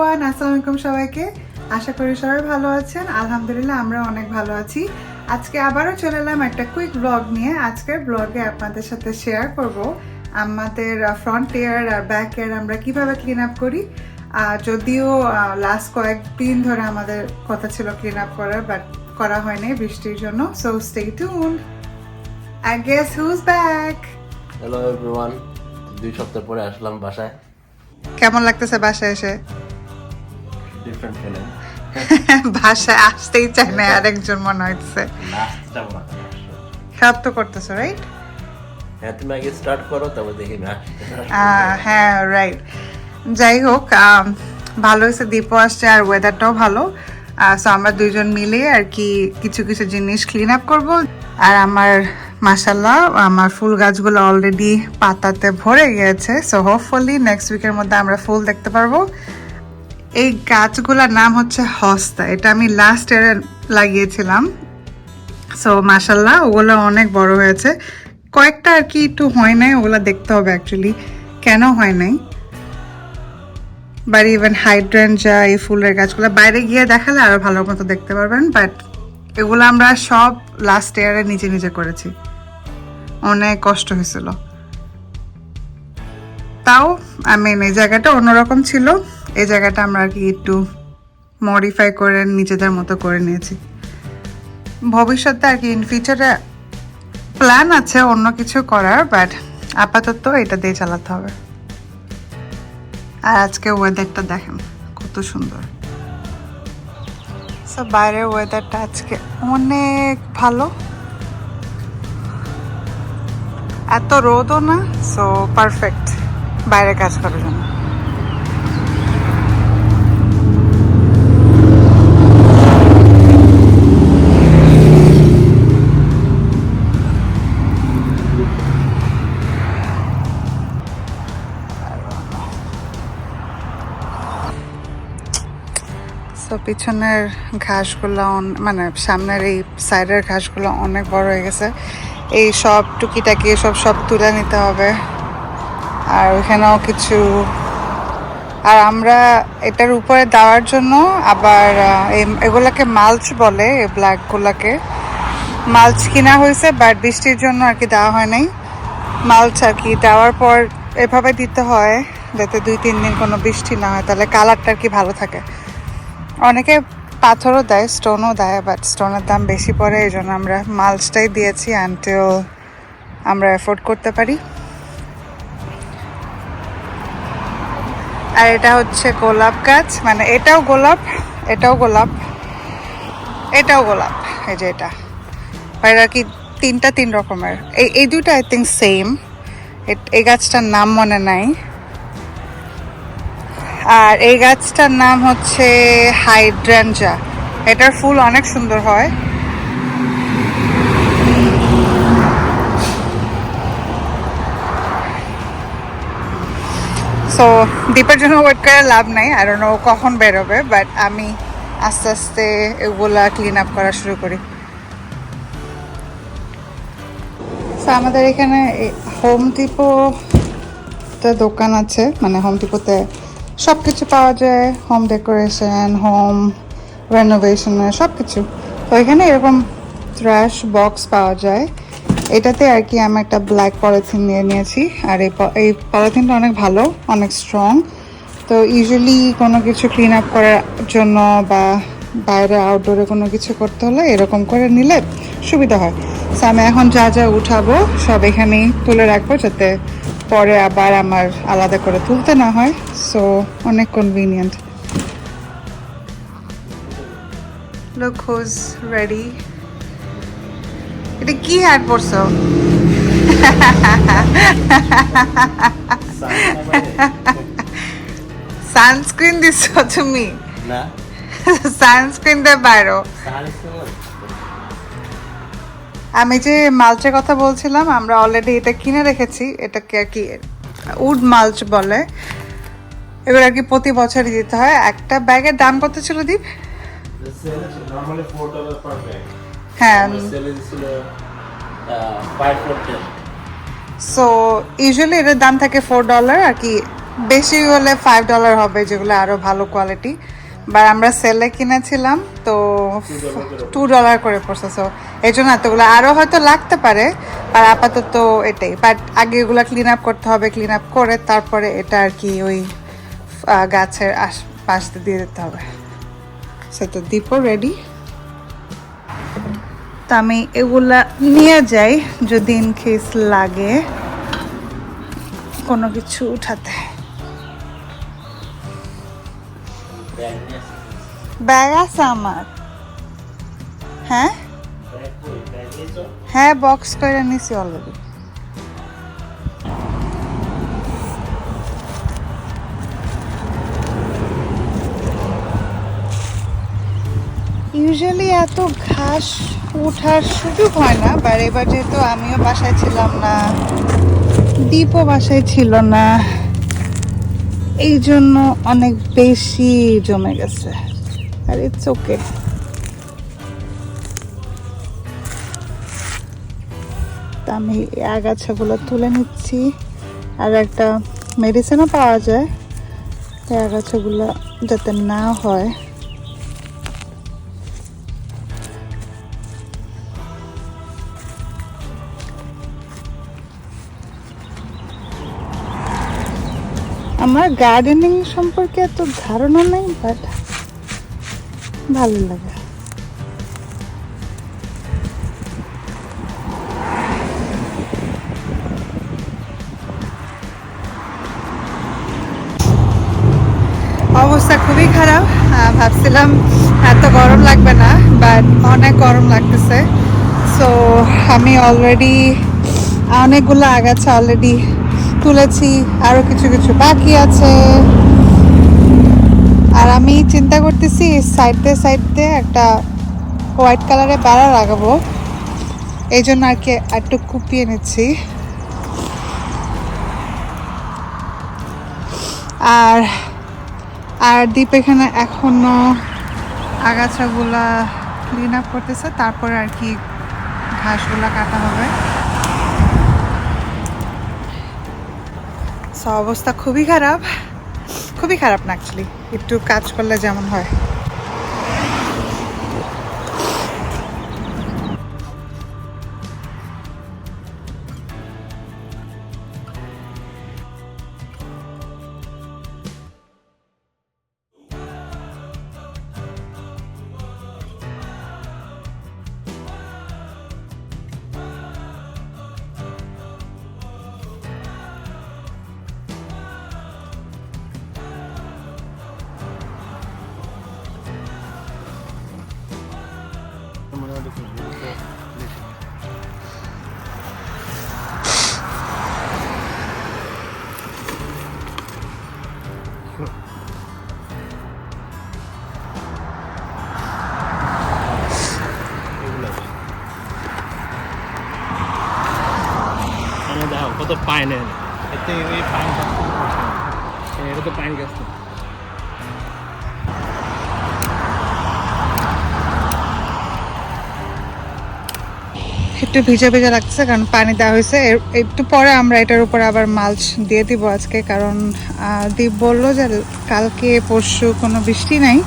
Everyone আসসালামু আলাইকুম সবাইকে। আশা করি সবাই ভালো আছেন। আলহামদুলিল্লাহ আমরা অনেক ভালো আছি। আজকে আবারও চলে এলাম একটা কুইক ব্লগ নিয়ে। আজকের ব্লগে আপনাদের সাথে শেয়ার করব। আমাদের ফ্রন্ট এয়ার আর ব্যাক এয়ার আমরা কীভাবে ক্লিন আপ করি। যদিও লাস্ট কয়েকদিন ধরে আমাদের কথা ছিল ক্লিন আপ করার বাট করা হয়নি বৃষ্টির জন্য। So stay tuned I guess who's back hello everyone দুই সপ্তাহ পরে আসলাম বাসায়। কেমন লাগতেছে বাসায় এসে? ডিফারেন্ট ফিলিং ভাষায় আসতেই চায় না আরেকজন মনে হচ্ছে। হেল্প তো করতেছো রাইট হ্যাঁ তুমি আগে স্টার্ট করো তারপর দেখি আসতে হ্যাঁ রাইট যাই হোক ভালো হয়েছে দীপও আসছে আর ওয়েদারটাও ভালো। সো আমরা দুইজন মিলে আর কি কিছু কিছু জিনিস ক্লিন আপ করব। আর আমার মাসাল্লাহ আমার ফুল গাছগুলো অলরেডি পাতাতে ভরে গিয়েছে। সো হোপফুলি নেক্সট উইকের মধ্যে আমরা ফুল দেখতে পারব। এই গাছগুলোর নাম হচ্ছে হস্তা। এটা আমি লাস্ট ইয়ারে লাগিয়েছিলাম। সো মাসাল্লাহ ওগুলো অনেক বড় হয়েছে। কয়েকটা আর কি একটু হয় নাই, ওগুলো দেখতে হবে অ্যাকচুয়ালি কেন হয় নাই? বাড়ি ইভেন হাইড্রেঞ্জা এই ফুলের গাছগুলো, বাইরে গিয়ে দেখালে আরও ভালো মতো দেখতে পারবেন। বাট এগুলো আমরা সব লাস্ট ইয়ারে নিজে নিজে করেছি। অনেক কষ্ট হয়েছিল। তাও আমি এই জায়গাটা অন্যরকম ছিল। এই জায়গাটা আমরা আর কি একটু মডিফাই করে নিজেদের মতো করে নিয়েছি। ভবিষ্যতে আর কি ইন ফিউচারে প্ল্যান আছে অন্য কিছু করার বাট আপাতত এটা দিয়ে চালাতে হবে। আর আজকে ওয়েদারটা দেখেন, কত সুন্দর। সো বাইরের ওয়েদারটা আজকে অনেক ভালো। এত রোদও না সো পারফেক্ট বাইরে কাজ করার জন্য। পিছনের ঘাসগুলো মানে সামনের এই সাইডের ঘাসগুলো অনেক বড় হয়ে গেছে। এই সব টুকিটাকি সব সব তুলে নিতে হবে। আর ওখানেও কিছু, আর আমরা এটার উপরে দেওয়ার জন্য আবার এগুলাকে মালচ বলে, এই ব্ল্যাকগুলাকে। মালচ কিনা হয়েছে, বাট বৃষ্টির জন্য আর কি দেওয়া হয় নাই। মালচ আর কি দেওয়ার পর এভাবে দিতে হয়, যাতে দুই তিন দিন কোনো বৃষ্টি না হয়। তাহলে কালারটা আর কি ভালো থাকে। অনেকে পাথরও দেয় স্টোনও দেয় বাট স্টোনের দাম বেশি পড়ে, এই জন্য আমরা মালসটাই দিয়েছি আনটিল আমরা এফোর্ড করতে পারি। আর এটা হচ্ছে গোলাপ গাছ মানে এটাও গোলাপ এটাও গোলাপ এটাও গোলাপ, এই যে এটা। আর কি তিনটা তিন রকমের। এই এই দুটো আই থিঙ্ক সেম এই গাছটার নাম মনে নাই। আর এই গাছটার নাম হচ্ছে হাইড্রাঞ্জা। এটার ফুল অনেক সুন্দর হয়। সো দীপের জন্য ওয়েট করে লাভ নাই। আর ও কখন বেরোবে বাট আমি আস্তে আস্তে এগুলা ক্লিন আপ করা শুরু করি। আমাদের এখানে হোম ডিপো দোকান আছে। মানে হোম ডিপোতে সব কিছু পাওয়া যায় হোম ডেকোরেশন হোম রেনোভেশনের সব কিছু তো এখানে এরকম ট্র্যাশ বক্স পাওয়া যায়। এটাতে আর কি আমি একটা ব্ল্যাক পলিথিন নিয়ে নিয়েছি। আর এই এই পলিথিনটা অনেক ভালো, অনেক স্ট্রং তো ইউজুয়ালি কোনো কিছু ক্লিন আপ করার জন্য বা বাইরে আউটডোরে কোনো কিছু করতে হলে এরকম করে নিলে সুবিধা হয়। আমি এখন যা যা উঠাবো সব এখানেই তুলে রাখব যাতে পরে আবার আমার আলাদা করে তুলতে না হয় সো অনেক কনভিনিয়েন্ট লুক হুজ রেডি এটা কি হ্যাট পরছো? সানস্ক্রিন দিছো তুমি? না। সানস্ক্রিন দিয়ে বাইরো। আমি যে মালচের কথা বলছিলাম, আমরা অলরেডি এটা কিনে রেখেছি, এটাকে আর কি উড মালচ বলে। এবার আর কি প্রতি বছরই দিতে হয়। একটা ব্যাগের দাম কত ছিল, Deep? Normally 4 dollar per bag হ্যাঁ। সেলে ছিল 5 ফর 10 সো ইউজুয়ালি এটার দাম থাকে ফোর ডলার আর কি বেশি হলে ফাইভ ডলার হবে, যেগুলো আরও ভালো কোয়ালিটি বা আমরা সেলে কিনেছিলাম, তো টু ডলার করে পড়ছে সো এই জন্য এতগুলো। আরও হয়তো লাগতে পারে, আর আপাতত এটাই। বাট আগে এগুলো ক্লিন আপ করতে হবে ক্লিন আপ করে তারপরে এটা আর কি ওই গাছের আশপাশ দিয়ে দিতে হবে। সে তো দীপও রেডি তা আমি এগুলা নিয়ে যাই, যদি ইন কেস লাগে, কোনো কিছু উঠাতে। ব্যাগ আছে আমার। হ্যাঁ? হ্যাঁ বক্স করে নিছি অলরেডি ইউজুয়ালি এত ঘাস ওঠার সুযোগ হয় না বাট এবার যেহেতু আমিও বাসায় ছিলাম না, দীপও বাসায় ছিল না এই জন্য অনেক বেশি জমে গেছে। আর ইটস তা আমি আগাছাগুলো তুলে নিচ্ছি। আর একটা মেডিসিনও পাওয়া যায়। এই আগাছাগুলো যাতে না হয়। আমার গার্ডেনিং সম্পর্কে এত ধারণা নেই বাট ভালো লাগে। অবস্থা খুবই খারাপ ভাবছিলাম এত গরম লাগবে না বাট অনেক গরম লাগতেছে। সো আমি অলরেডি অনেকগুলো আগাছা অলরেডি তুলেছি আরও কিছু কিছু বাকি আছে। আমি চিন্তা করতেছি সাইড দিয়ে সাইড দিয়ে একটা হোয়াইট কালারে বেড়া লাগাবো। এই জন্য আর কি একটু কুপিয়ে নিচ্ছি। আর আর দ্বীপ এখানে এখনও আগাছাগুলা ক্লিন আপ করতেছে, তারপরে আর কি ঘাসগুলা কাটা হবে। অবস্থা খুবই খারাপ খুবই খারাপ না অ্যাকচুয়ালি একটু কাজ করলে যেমন হয়। দেখো কত পাইন এনে এতে এই পাইন গাছ থেকে বসে। এই এটা তো পাইন গাছ তো। একটু ভিজা ভিজা লাগছে কারণ পানি দেওয়া হয়েছে। একটু পরে আমরা এটার উপর আবার মালচ দিয়ে দিব আজকে, কারণ দ্বীপ বলল যে কালকে, পরশু কোনো বৃষ্টি নাই।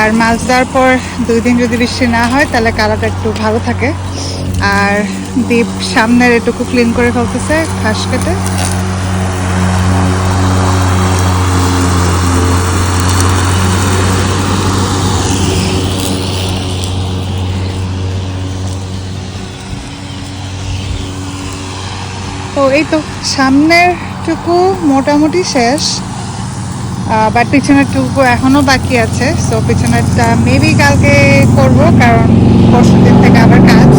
আর মাছ দেওয়ার পর দুই দিন যদি বৃষ্টি না হয়, তাহলে কালারটা একটু ভালো থাকে। আর দ্বীপ সামনের এটুকু ক্লিন করে ফেলতেছে, ঘাস কেটে। এই তো সামনের টুকু মোটামুটি শেষ বাট পিছনের টুকু এখনও বাকি আছে সো পিছনেরটা মেবি কালকে করব, কারণ পরশু দিন থেকে আবার কাজ।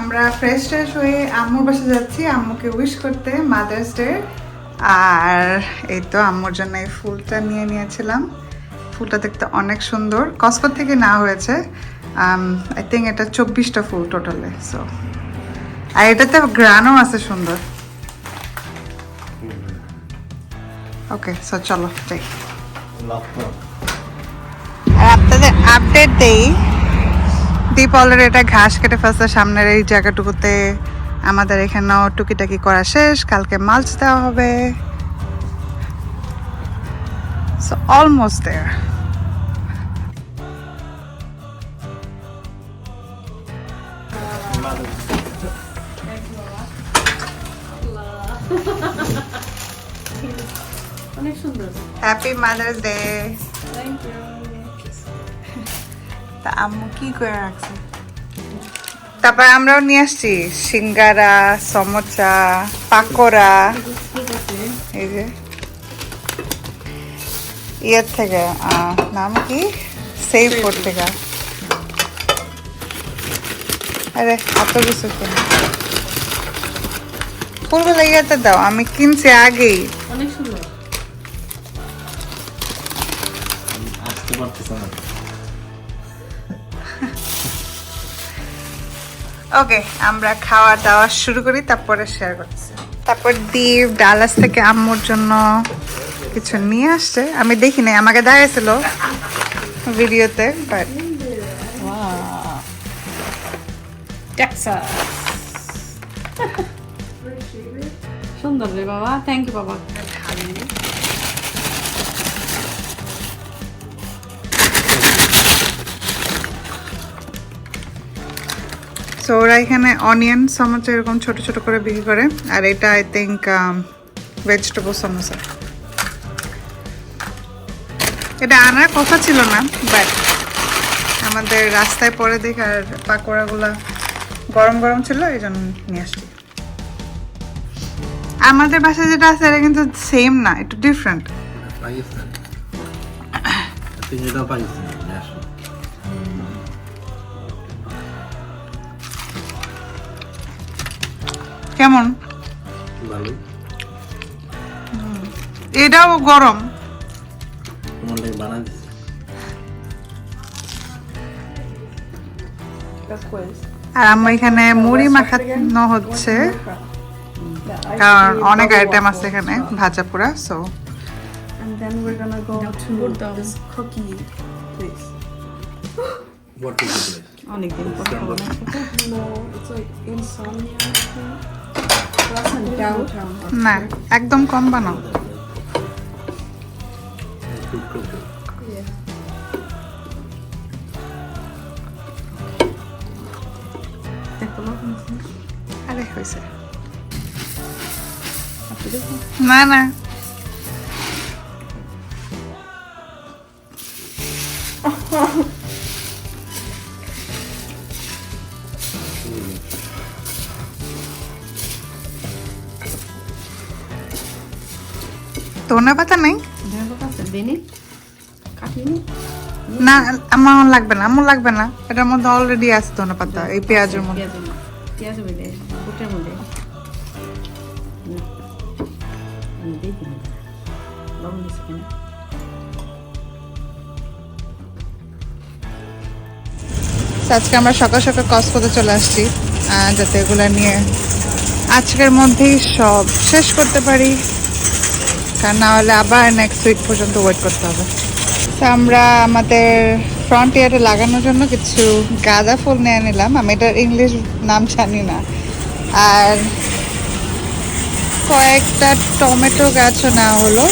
আমরা ফ্রেশ ট্রেশ হয়ে আম্মুর বাসা যাচ্ছি, আম্মুকে উইশ করতে মাদার্স ডে আর এই তো আম্মুর জন্য এই ফুলটা নিয়ে নিয়েছিলাম। ফুলটা দেখতে অনেক সুন্দর। কসকো থেকে না হয়েছে। আই থিঙ্ক এটা চব্বিশটা ফুল টোটালে সো আর এটাতে গ্রানও আছে সুন্দর। ওকে সো চলো, যাই। লক্ষ্য আপনাদের আপডেট দেই। দীপ অলরেডি এটা ঘাস কেটে ফেলছে সামনের এই জায়গাটুকুতে। আমাদের এখানেও টুকিটাকি করা শেষ কালকে মাছ দেওয়া হবে। So almost there happy mother's day তা আম্মু কি করে রাখছে? তারপর আমরাও নিয়ে আসছি। সিঙ্গারা সমোসা পাকোড়া। এই যে। ইয়ের থেকে নাম কি? সেই ফুড থেকে। আরে এত কিছু কিনে। ফুলগুলো ইয়েতে দাও আমি কিনছি আগেই। অনেক সুন্দর। আসতে পারতেছে না। ওকে আমরা খাওয়া দাওয়া শুরু করি তারপরে শেয়ার করছি তারপর দীপ ডালাস থেকে আম্মুর জন্য কিছু নিয়ে আসছে। আমি দেখি নাই আমাকে দেখাইছিল ভিডিওতে বাট সুন্দর রে বাবা থ্যাংক ইউ বাবা। সো ওরা এখানে অনিয়ন সমোসা এরকম ছোট ছোট করে বিক্রি করে, আর এটা আই থিঙ্ক ভেজিটেবল সমোসা এটা আনার কথা ছিল না বাট আমাদের রাস্তায় পরে দেখে আর পাকোড়াগুলা গরম গরম ছিল, এই জন্য নিয়ে আসছি। আমাদের বাসায় যেটা আছে, এটা কিন্তু সেম না, একটু ডিফারেন্ট পাকিস্তান। কেমন? ভালো এটাও গরম। আর আমরা এখানে মুড়ি মাখানো হচ্ছে। কারণ অনেক আইটেম আছে এখানে ভাজা পোড়া so And then we're gonna go to this cookie place. What is place? অনেকদিন পর No, it's like insomnia. না একদম কম বানাও Good cooking. Yeah. দেখো না, আরে হয়েছে আপনি দেখো। না না ধনে পাতা নেই? না আমার লাগবে না আমার লাগবে না। এটার মধ্যে অলরেডি আছে ধনে পাতা এই পেঁয়াজের মধ্যে। আজকে আমরা সকাল সকাল কসকোতে চলে আসছি যাতে এগুলো নিয়ে আজকের মধ্যেই সব শেষ করতে পারি। কারণ না হলে আবার নেক্সট উইক পর্যন্ত ওয়েট করতে হবে। তো আমরা আমাদের ফ্রন্ট ইয়ারে লাগানোর জন্য কিছু গাঁদা ফুল নিয়ে নিলাম। আমি এটার ইংলিশ নাম জানি না। আর কয়েকটা টমেটো গাছও নেওয়া হলো।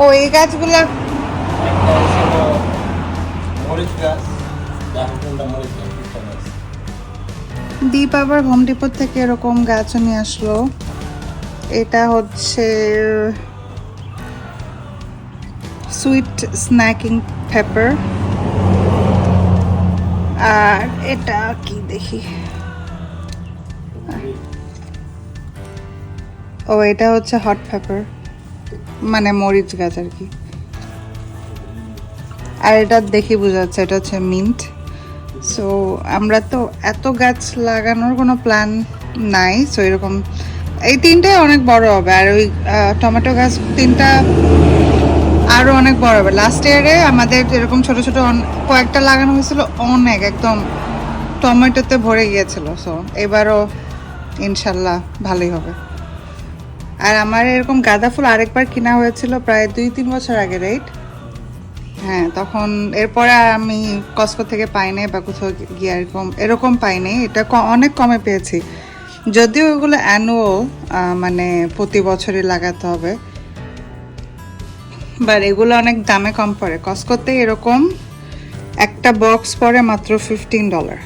ও, এই গাছগুলোর মরিচ গাছ দীপ আবার হোম ডিপোর থেকে এরকম গাছও নিয়ে আসলো। এটা হচ্ছে সুইট স্ন্যাকিং পেপার আর এটা কি দেখি? ও, এটা হচ্ছে হট পেপার মানে মরিচ গাছ আর কি। আর এটা দেখি বোঝা যাচ্ছে, এটা হচ্ছে মিন্ট সো আমরা তো এত গাছ লাগানোর কোনো প্ল্যান নাই সো এরকম, এই তিনটাই অনেক বড় হবে। আর ওই টমেটো গাছ তিনটা আরও অনেক বড় হবে। লাস্ট ইয়ারে আমাদের এরকম ছোট ছোট কয়েকটা লাগানো হয়েছিল, অনেক একদম টমেটোতে ভরে গিয়েছিল। সো এবারও ইনশাল্লাহ ভালোই হবে। আর আমার এরকম গাঁদা ফুল আরেকবার কেনা হয়েছিল প্রায় দুই তিন বছর আগে রাইট হ্যাঁ তখন এরপরে আমি কস্কো থেকে পাই নাই বা কোথাও গিয়ে এরকম এরকম পাই নাই। এটা অনেক কমে পেয়েছি। যদিও এগুলো অ্যানুয়াল মানে প্রতি বছরই লাগাতে হবে। বাট এগুলো অনেক দামে কম পড়ে। কস্কোতে এরকম একটা বক্স পড়ে মাত্র ফিফটিন ডলার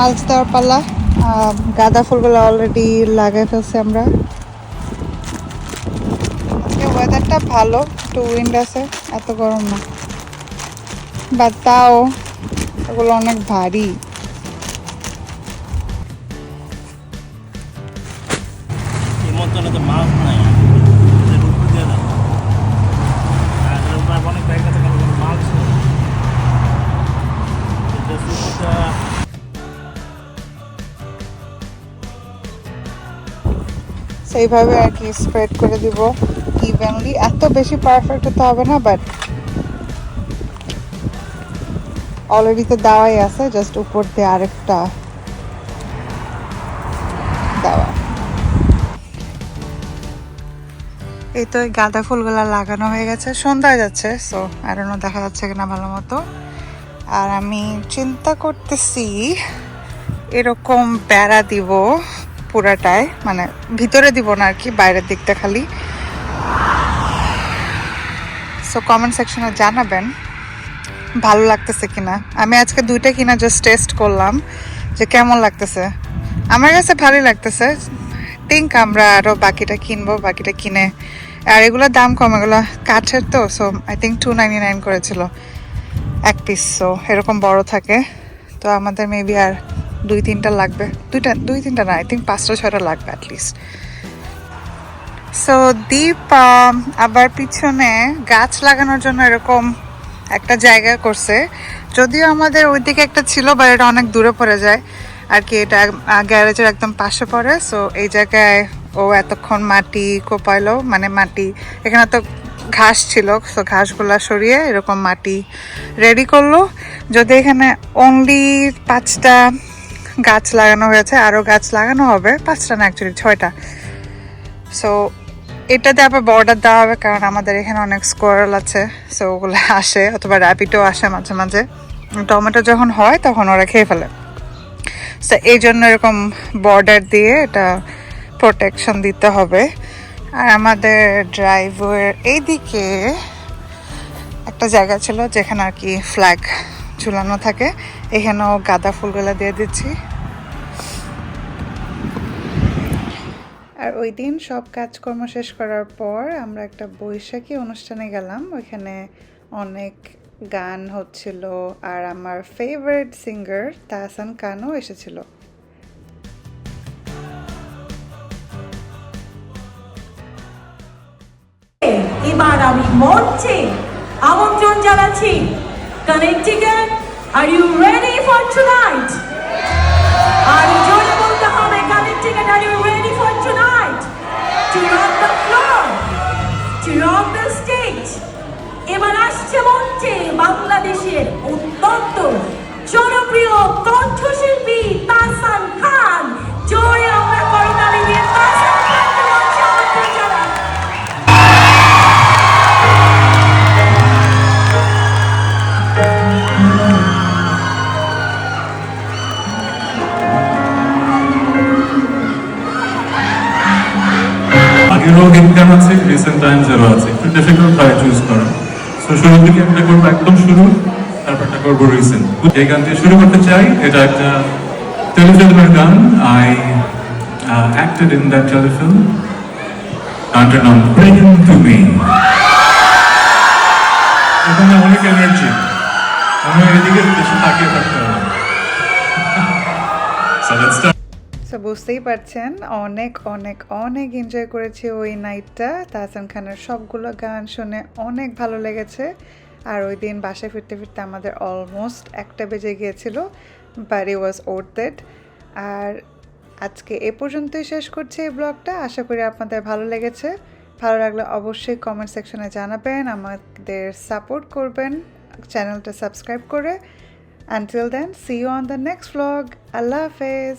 মালচ দেওয়ার আহ, গাঁদা ফুলগুলো অলরেডি লাগাই ফেলছি আমরা। ওয়েদারটা ভালো একটু উইন্ড আছে এত গরম না। বা তাও এগুলো অনেক ভারী। মাছ সেইভাবে আর কি স্প্রেড করে দিব ইভেনলি এত বেশি পারফেক্ট হতে হবে না বাট অলরেডি তো দেওয়াই আছে জাস্ট উপর দিয়ে আরেকটা দেওয়া। এই তো গাঁদা ফুলগুলা লাগানো হয়ে গেছে। সন্ধ্যা যাচ্ছে সো আরও দেখা যাচ্ছে কিনা ভালো মতো। আর আমি চিন্তা করতেছি, এরকম বেড়া দিব। পুরাটায় মানে ভিতরে দিব না আর কি, বাইরের দিকটা খালি। সো কমেন্ট সেকশনে জানাবেন, ভালো লাগতেছে কিনা। আমি আজকে দুইটা কিনা জাস্ট টেস্ট করলাম, যে কেমন লাগতেছে। আমার কাছে ভালোই লাগতেছে। থিঙ্ক আমরা আরও বাকিটা কিনবো, বাকিটা কিনে। আর এগুলোর দাম কম, এগুলো কাঠের তো so I think two ninety nine করেছিল। এক পিস সো এরকম বড় থাকে। তো আমাদের মেবি আর দুই তিনটা লাগবে। দুইটা, দুই তিনটা না আই থিঙ্ক পাঁচটা, ছয়টা লাগবে অ্যাটলিস্ট সো দীপ আবার পিছনে গাছ লাগানোর জন্য এরকম একটা জায়গা করছে। যদিও আমাদের ওইদিকে একটা ছিল বা এটা অনেক দূরে পড়ে যায়। আর কি, এটা গ্যারেজের একদম পাশে পড়ে। সো এই জায়গায় ও এতক্ষণ মাটি কোপাইলো মানে মাটি, এখানে তো ঘাস ছিল। সো ঘাসগুলা সরিয়ে এরকম মাটি রেডি করল। যদি এখানে অনলি পাঁচটা গাছ লাগানো হয়েছে আরও গাছ লাগানো হবে, পাঁচটা না অ্যাকচুয়ালি ছয়টা। সো এটাতে আবার বর্ডার দেওয়া হবে কারণ আমাদের এখানে অনেক স্কোয়ারল আছে সো ওগুলো আসে অথবা র্যাপিডও আসে মাঝে মাঝে। টমেটো যখন হয় তখন ওরা খেয়ে ফেলে। সো এই জন্য এরকম বর্ডার দিয়ে এটা প্রোটেকশন দিতে হবে। আর আমাদের ড্রাইভার এইদিকে একটা জায়গা ছিল যেখানে আর কি ফ্ল্যাগ ঝুলানো থাকে। এখানেও গাঁদা ফুলগুলো দিয়ে দিচ্ছি। আর ওই দিন সব কাজকর্ম শেষ করার পর আমরা একটা বৈশাখী অনুষ্ঠানে গেলাম। ওইখানে অনেক গান হচ্ছিল আর আমার ফেভারিট সিঙ্গার তাহসান খানও এসেছিল। এবার আমি মঞ্চে আমন্ত্রণ জানাচ্ছি Connecticut are you ready for tonight আর জোরে বলতে হবে Connecticut are you ready for tonight to rock the floor to rock the stage এবার আসছে মঞ্চে বাংলাদেশের অত্যন্ত জনপ্রিয় কণ্ঠশিল্পী তাসান খান। জোরে আগেরও ইনকাম আছে? রিসেন্ট টাইম টাইমসেরও আছে। একটু ডিফিকাল্ট হয় চুজ করা। সো শুরুর দিকে একটা করব একদম শুরু তারপর একটা করব রিসেন্ট এই গান দিয়ে শুরু করতে চাই, এটা একটা টেলিফিল্মের গান। I acted in that telefilm গানটার নাম ব্রেন টু মি এখানে অনেক এনার্জি আমি এদিকে বেশি তাকিয়ে থাকতে হবে So, let's start. বুঝতেই পারছেন, অনেক অনেক অনেক এনজয় করেছি ওই নাইটটা তাহসান খানের সবগুলো গান শুনে অনেক ভালো লেগেছে। আর ওই দিন বাসায় ফিরতে ফিরতে আমাদের অলমোস্ট একটা বেজে গিয়েছিল বাট ই ওয়াজ ওর্থেড আর আজকে এ পর্যন্তই শেষ করছি এই ব্লগটা। আশা করি আপনাদের ভালো লেগেছে। ভালো লাগলে অবশ্যই কমেন্ট সেকশনে জানাবেন, আমাদের সাপোর্ট করবেন চ্যানেলটা সাবস্ক্রাইব করে। Until then see you on the next blog আল্লাহ হাফেজ।